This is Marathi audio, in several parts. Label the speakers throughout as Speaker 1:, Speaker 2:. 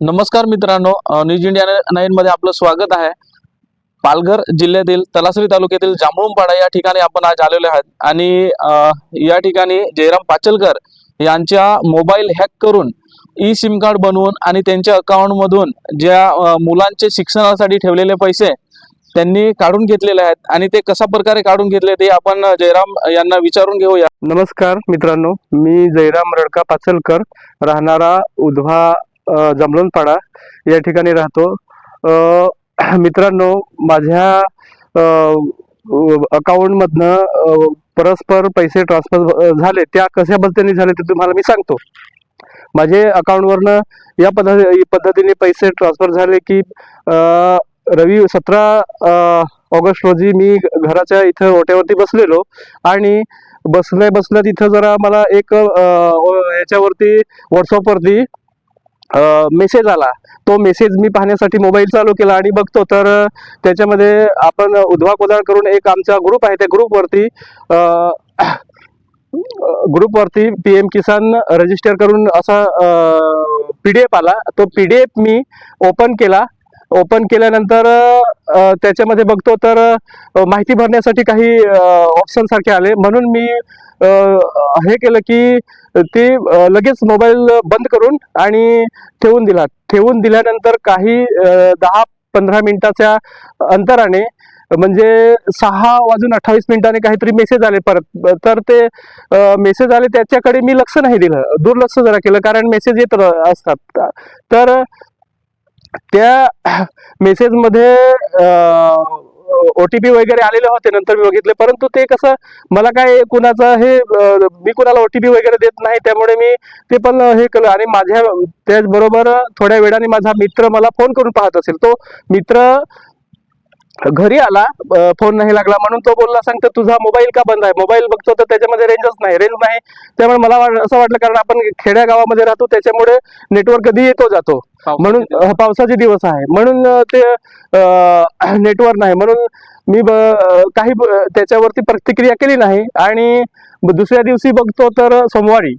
Speaker 1: नमस्कार मित्रांनो न्यूज इंडिया नाईन मध्ये आपलं स्वागत आहे. पालघर जिल्ह्यातील तलासरी तालुक्यातील जांभळूमपाडा या ठिकाणी आपण आज आलेलो आहोत. आणि या ठिकाणी जयराम पाचलकर यांच्या मोबाईल हॅक करून ई सिम कार्ड बनवून आणि त्यांच्या अकाउंटमधून ज्या मुलांचे शिक्षणासाठी ठेवलेले पैसे त्यांनी काढून घेतलेले आहेत. आणि ते कशा प्रकारे काढून घेतले ते आपण जयराम यांना विचारून घेऊया.
Speaker 2: नमस्कार मित्रांनो मी जयराम रडका पाचलकर राहणारा उधवा जमलोनपाडा या ठिकाणी राहतो. मित्रांनो माझ्या अकाउंटमधनं परस्पर पैसे ट्रान्सफर झाले त्या कशा पद्धतीने झाले ते तुम्हाला मी सांगतो. माझे अकाउंटवरनं या पद्धती पद्धतीने पैसे ट्रान्सफर झाले की रवी सतरा ऑगस्ट रोजी मी घराच्या इथं ओट्यावरती बसलेलो आणि बसल्या बसल्या तिथं जरा मला एक याच्यावरती व्हॉट्सअपवरती मेसेज आला. तो मेसेज मी पाहण्यासाठी मोबाईल चालू केला आणि बघतो. तर त्याच्यामध्ये आपण उद्वा कोदाळ करून एक आमचा ग्रुप आहे. त्या ग्रुपवरती ग्रुपवरती पी एम किसान रजिस्टर करून असा पी डी एफ आला. तो पी डी एफ मी ओपन केला. ओपन केल्यानंतर त्याच्यामध्ये बघतो तर माहिती भरण्यासाठी काही ऑप्शन सारखे आले. म्हणून मी हे केलं की ते लगेच मोबाईल बंद करून आणि ठेवून दिला. ठेवून दिल्यानंतर काही दहा पंधरा मिनिटाच्या अंतराने म्हणजे सहा वाजून अठ्ठावीस मिनिटाने काहीतरी मेसेज आले परत. तर ते मेसेज आले त्याच्याकडे मी लक्ष नाही दिलं. दुर्लक्ष जरा केलं कारण मेसेज येत र- असतात. तर त्या मेसेजमध्ये ओ टी पी वगैरे आलेले होते नंतर मी बघितले. परंतु ते कसं मला काय कुणाचं हे मी कुणाला ओ टी पी वगैरे देत नाही त्यामुळे मी ते पण हे केलं. आणि माझ्या त्याचबरोबर थोड्या वेळाने माझा मित्र मला फोन करून पाहत असेल. तो मित्र घरी आला फोन नाही लागला म्हणून तो बोलला सांगतो तुझा मोबाईल का बंद आहे? मोबाईल बघतो तर त्याच्यामध्ये रेंजच नाही रेंज नाही. त्यामुळे मला असं वाटलं कारण आपण खेड्या गावामध्ये राहतो त्याच्यामुळे नेटवर्क कधी येतो जातो. म्हणून पावसाचे दिवस आहे. म्हणून ते नेटवर्क नाही. म्हणून मी काही त्याच्यावरती प्रतिक्रिया केली नाही. आणि दुसऱ्या दिवशी बघतो तर सोमवारी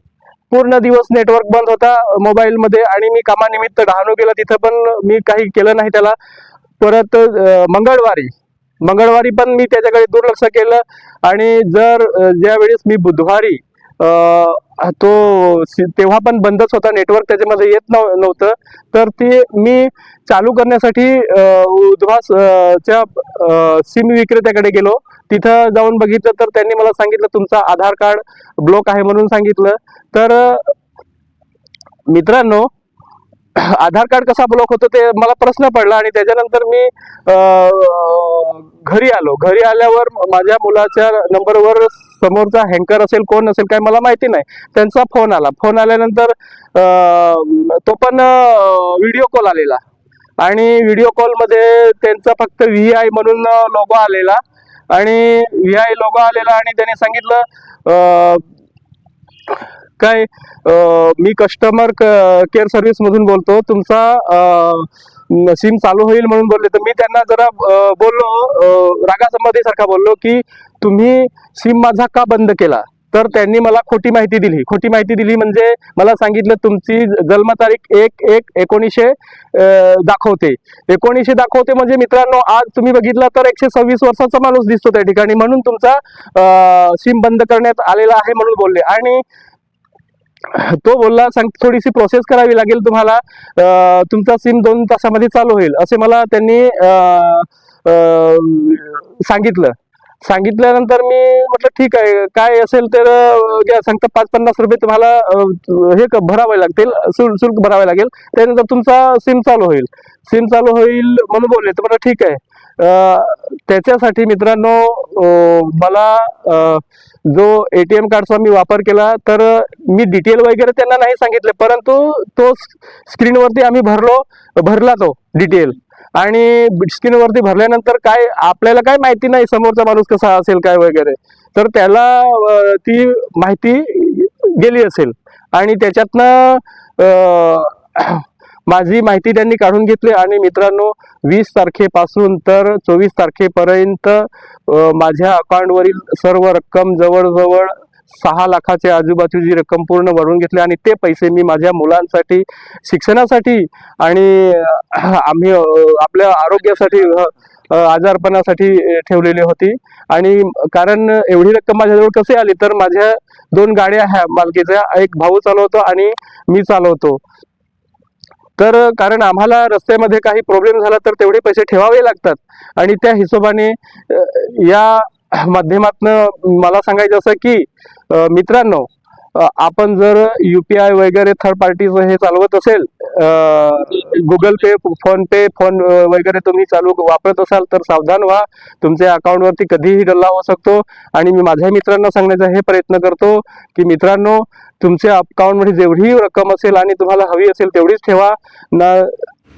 Speaker 2: पूर्ण दिवस नेटवर्क बंद होता मोबाईल मध्ये. आणि मी कामानिमित्त डहाणू गेला. तिथं पण मी काही केलं नाही त्याला. परत मंगळवारी. मंगळवारी पण मी त्याच्याकडे दुर्लक्ष केलं आणि जर ज्यावेळेस मी बुधवारी तो सि- तेव्हा पण बंदच होता नेटवर्क त्याच्यामध्ये येत नव्हतं तर ते मी चालू करण्यासाठी अं, च्या सिम विक्रेत्याकडे गेलो. तिथं जाऊन बघितलं तर त्यांनी मला सांगितलं तुमचा आधार कार्ड ब्लॉक आहे म्हणून सांगितलं. तर मित्रांनो आधार कार्ड कसा ब्लॉक होतो ते मला प्रश्न पडला आणि त्याच्यानंतर मी घरी आलो. घरी आल्यावर माझ्या मुलाच्या नंबरवर समोरचा हँकर असेल कोण असेल काय मला माहिती नाही. त्यांचा फोन आला. फोन आल्यानंतर तो पण व्हिडिओ कॉल आलेला. आणि व्हिडिओ कॉलमध्ये त्यांचा फक्त व्ही आय म्हणून लोगो आलेला. आणि व्ही आय लोगो आलेला आणि त्याने सांगितलं काय मी कस्टमर केअर सर्व्हिस मधून बोलतो तुमचा सिम चालू होईल म्हणून बोलले. तर मी त्यांना जरा बोललो अं, रागासंबंधी सारखा बोललो की तुम्ही सिम माझा का बंद केला? तर त्यांनी मला खोटी माहिती दिली. खोटी माहिती दिली म्हणजे मला सांगितलं तुमची जन्मतारीख एक एक एकोणीसशे दाखवते. एकोणीसशे दाखवते म्हणजे मित्रांनो आज तुम्ही बघितला तर एकशे सव्वीस वर्षाचा माणूस दिसतो त्या ठिकाणी म्हणून तुमचा सिम बंद करण्यात आलेला आहे म्हणून बोलले. आणि तो बोलला सांग थोडीशी प्रोसेस करावी लागेल तुम्हाला. तुमचा सिम दोन तासामध्ये चालू होईल. असे मला त्यांनी सांगितलं. सांगितल्यानंतर मी म्हटलं ठीक आहे काय असेल तर सांगता पाच पन्नास रुपये तुम्हाला हे क- भरावे लागतील. शुल्क शुल्क भरावे लागेल. त्यानंतर तुमचा सिम चालू होईल. सिम चालू होईल म्हणून बोलले. तर म्हटलं ठीक आहे. त्याच्यासाठी मित्रांनो मला जो एटीएम कार्डचा मी वापर केला तर मी डिटेल वगैरे त्यांना नाही सांगितले परंतु तो स्क्रीनवरती आम्ही भरलो भरला तो डिटेल आणि स्क्रीनवरती भरल्यानंतर काय आपल्याला काय माहिती नाही समोरचा माणूस कसा असेल काय वगैरे. तर त्याला ती माहिती गेली असेल. आणि त्याच्यातनं माझी माहिती त्यांनी काढून घेतली आणि मित्रांनो वीस तारखेपासून तर चोवीस तारखेपर्यंत माझ्या अकाउंटवरील सर्व रक्कम जवळजवळ सहा लाखाच्या आजूबाजूची रक्कम पूर्ण भरून घेतली आणि ते पैसे मी माझ्या मुलांसाठी शिक्षणासाठी आणि आम्ही आपल्या आरोग्यासाठी आजारपणासाठी ठेवलेली होती. आणि कारण एवढी रक्कम माझ्याजवळ कसे आली? तर माझ्या दोन गाड्या ह्या मालकीच्या एक भाऊ चालवतो आणि मी चालवतो. तर कारण आम्हाला रस्त्यामध्ये काही प्रॉब्लेम झाला तर तेवढे पैसे ठेवावे लागतात. आणि त्या हिशोबाने या माध्यमातनं मला सांगायचं असं की मित्रांनो आपण जर यू पी आय वगैरे थर्ड पार्टीचं हे चालवत असेल Google Pay PhonePe phone वगैरे तुम्ही चालू वापरत असाल तर सावधान व्हा. तुमच्या अकाउंटवरती कधीही डल्ला होऊ शकतो. आणि मी माझ्या मित्रांना सांगण्याचा हे प्रयत्न करतो की मित्रांनो तुमच्या अकाउंटमध्ये जेवढी रक्कम असेल आणि तुम्हाला हवी असेल तेवढीच ठेवा. ना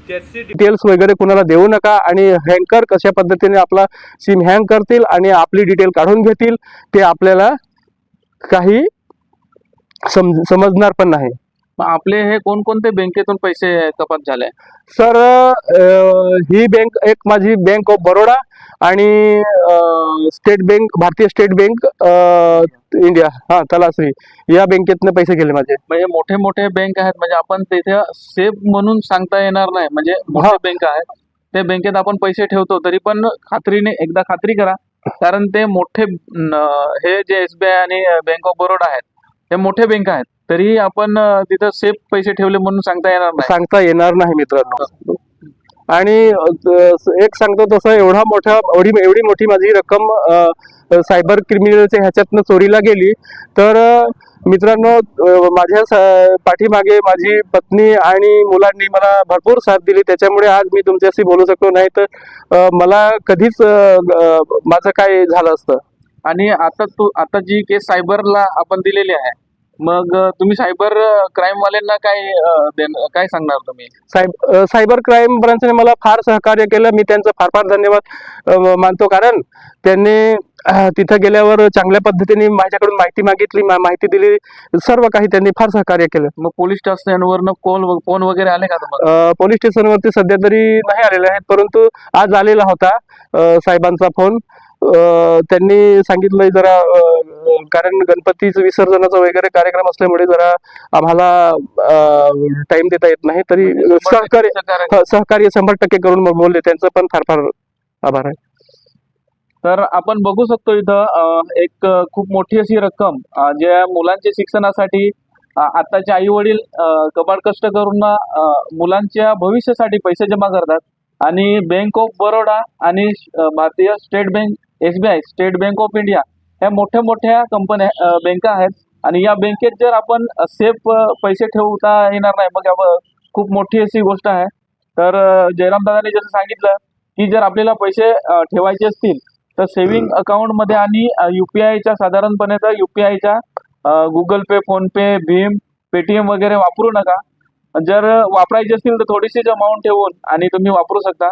Speaker 2: डिटेल्स वगैरे कुणाला देऊ नका आणि हँकर कशा पद्धतीने आपला सिम हँग करतील आणि आपली डिटेल काढून घेतील ते आपल्याला काही सम समजणार पण नाही.
Speaker 1: आपले हे कोणकोणते बँकेतून पैसे कपात झाले?
Speaker 2: सर ही बँक एक माझी बँक ऑफ बरोडा आणि स्टेट बँक भारतीय स्टेट बँक इंडिया हा तलासरी या बँकेतनं पैसे गेले माझे.
Speaker 1: म्हणजे मोठे मोठे बँक आहेत म्हणजे आपण तिथे सेफ म्हणून सांगता येणार नाही. म्हणजे मोठे बँक आहेत ते बँकेत आपण पैसे ठेवतो तरी पण खात्रीने एकदा खात्री करा. कारण ते मोठे हे जे एस बी आय आणि बँक ऑफ बरोडा आहेत ते मोठे बँक आहेत. तरीही आपण तिथं सेफ पैसे ठेवले म्हणून सांगता येणार नाही.
Speaker 2: सांगता येणार नाही मित्रांनो. आणि एक सांगतो तसं एवढा मोठा एवढी एवढी मोठी माझी रक्कम सायबर क्रिमिनलच्या ह्याच्यातनं चोरीला गेली. तर मित्रांनो माझ्या पाठीमागे माझी पत्नी आणि मुलांनी मला भरपूर साथ दिली. त्याच्यामुळे आज मी तुमच्याशी बोलू शकलो नाही. तर मला कधीच माझं काय झालं असतं?
Speaker 1: आणि आता तू आता जी केस सायबरला आपण दिलेली आहे मग तुम्ही सायबर क्राईम वाल्यांना काय देण- काय सांगणार तुम्ही?
Speaker 2: सायब अ, सायबर क्राईम ब्रांचने मला फार सहकार्य केलं. मी त्यांचं फार फार धन्यवाद अ, मानतो. कारण त्यांनी अ, तिथं गेल्यावर चांगल्या पद्धतीने माझ्याकडून माहिती मागितली मा- माहिती दिली. सर्व काही त्यांनी फार सहकार्य केलं.
Speaker 1: मग पोलीस स्टेशनवरनं कॉल फोन वगैरे आले का तुम्हाला?
Speaker 2: अ, पोलीस स्टेशनवरती सध्या तरी नाही आलेले आहेत परंतु आज आलेला होता अ, साहेबांचा फोन. त्यांनी सांगितलं जरा कारण गणपतीचं विसर्जनाचा वगैरे कार्यक्रम असल्यामुळे जरा आम्हाला टाइम देता येत नाही. तरी सहकार्य
Speaker 1: सहकार्य.
Speaker 2: सहकार्य शंभर टक्के करून बोलले. त्यांचं पण फार फार आभार आहे.
Speaker 1: तर आपण बघू शकतो इथं एक खूप मोठी अशी रक्कम ज्या मुलांच्या शिक्षणासाठी आताचे आई वडील कबाड कष्ट करून मुलांच्या भविष्यासाठी पैसे जमा करतात. आणि बँक ऑफ बरोडा आणि भारतीय state bank S B I state bank of India ह्या मोठ्या मोठ्या कंपन्या बँका आहेत. आणि या बँकेत जर आपण सेफ पैसे ठेवता येणार नाही मग खूप मोठी अशी गोष्ट आहे. तर जयराम दादांनी जसं सांगितलं की जर आपल्याला पैसे ठेवायचे असतील तर सेव्हिंग अकाउंटमध्ये आणि यू पी आयच्या साधारणपणे तर यू पी आयच्या गुगल पे फोनपे भीम पेटीएम वगैरे वापरू नका. जर वापरायचे असतील तर थोडीशीच अमाऊंट ठेवून आणि तुम्ही वापरू शकता.